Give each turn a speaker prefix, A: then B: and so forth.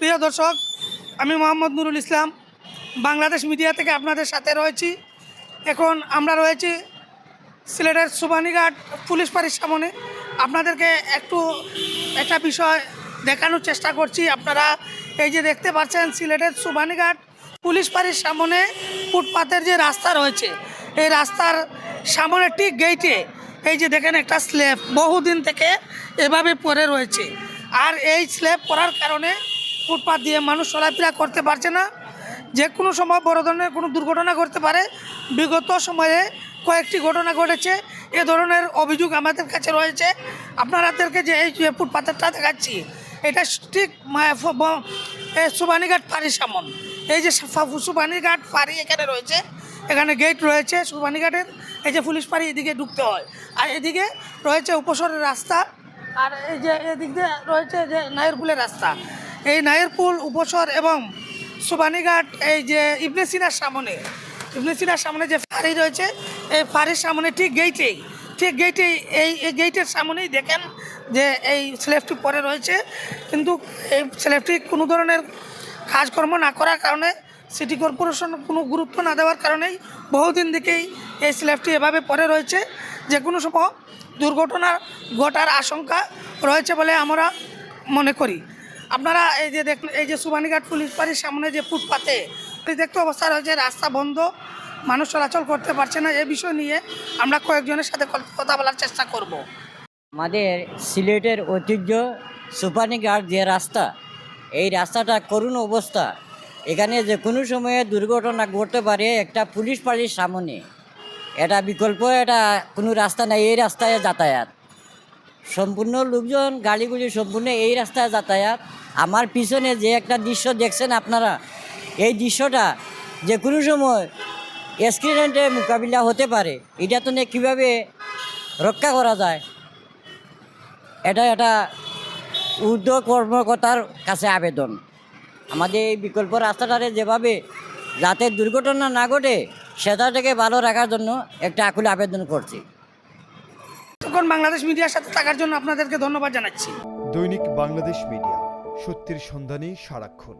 A: প্রিয় দর্শক, আমি মোহাম্মদ নুরুল ইসলাম, বাংলাদেশ মিডিয়া থেকে আপনাদের সাথে রয়েছি। এখন আমরা রয়েছি সিলেটের সুবানীঘাট পুলিশ ফাঁড়ির সামনে। আপনাদেরকে একটু একটা বিষয় দেখানোর চেষ্টা করছি। আপনারা এই যে দেখতে পাচ্ছেন সিলেটের সুবানীঘাট পুলিশ ফাঁড়ির সামনে ফুটপাতের যে রাস্তা রয়েছে, এই রাস্তার সামনে ঠিক গেইটে এই যে দেখেন একটা স্ল্যাব বহুদিন থেকে এভাবে পড়ে রয়েছে। আর এই স্ল্যাব পড়ার কারণে ফুটপাত দিয়ে মানুষ চলাফেরা করতে পারছে না। যে কোনো সময় বড় ধরনের কোনো দুর্ঘটনা ঘটতে পারে। বিগত সময়ে কয়েকটি ঘটনা ঘটেছে। এ ধরনের অভিযোগ আমাদের কাছে রয়েছে। আপনারাদেরকে যে এই যে ফুটপাতেরটা দেখাচ্ছি, এটা ঠিক সুবানীঘাট ফাঁড়ির সামন। এই যে সুবানীঘাট ফাঁড়ি এখানে রয়েছে। এখানে গেট রয়েছে সুবানীঘাটের। এই যে পুলিশ পাড়ি এদিকে ঢুকতে হয়। আর এদিকে রয়েছে উপসরের রাস্তা। আর এই যে এদিক দিয়ে রয়েছে যে নায়েরপুলের রাস্তা। এই নায়েরপুল উপসর এবং সুবানীঘাট, এই যে ইবনেসিনার সামনে ইবনেসিনার সামনে যে ফাঁড়ি রয়েছে, এই ফাঁড়ির সামনে ঠিক গেইটেই ঠিক গেইটেই এই এই গেইটের সামনেই দেখেন যে এই স্লেবটি পরে রয়েছে। কিন্তু এই স্লেবটি কোনো ধরনের কাজকর্ম না করার কারণে, সিটি কর্পোরেশন কোনো গুরুত্ব না দেওয়ার কারণেই বহুদিন থেকেই এই স্ল্যাবটি এভাবে পরে রয়েছে। যে কোনো সময় দুর্ঘটনা ঘটার আশঙ্কা রয়েছে বলে আমরা মনে করি। আপনারা এই যে দেখ এই যে সুবানীঘাট পুলিশ বাড়ির সামনে যে ফুটপাতে দেখতে অবস্থা রয়েছে রাস্তা বন্ধ, মানুষ চলাচল করতে পারছে না এই বিষয় নিয়ে আমরা কয়েকজনের সাথে কথা বলার চেষ্টা করব।
B: আমাদের সিলেটের ঐতিহ্য সুপানিঘাট যে রাস্তা, এই রাস্তাটা করুণ অবস্থা। এখানে যে কোনো সময়ে দুর্ঘটনা ঘটতে পারে একটা পুলিশ পাড়ির সামনে। এটা বিকল্প, এটা কোনো রাস্তা নাই, এই রাস্তায় যাতায়াত। সম্পূর্ণ লোকজন গাড়িগুলি সম্পূর্ণ এই রাস্তায় যাতায়াত। আমার পিছনে যে একটা দৃশ্য দেখছেন আপনারা, এই দৃশ্যটা যে কোনো সময় অ্যাক্সিডেন্টের মোকাবিলা হতে পারে, এটা তো নিয়ে কীভাবে রক্ষা করা যায়? এটা একটা ঊর্ধ্ব কর্মকর্তার কাছে আবেদন। আমাদের এই বিকল্প রাস্তাটারে যেভাবে যাতে দুর্ঘটনা না ঘটে, সেটা থেকে ভালো রাখার জন্য একটা আকুল আবেদন করছি।
A: তখন বাংলাদেশ মিডিয়ার সাথে থাকার জন্য আপনাদেরকে ধন্যবাদ জানাচ্ছি।
C: দৈনিক বাংলাদেশ মিডিয়া, সত্যের সন্ধানে সারাক্ষণ।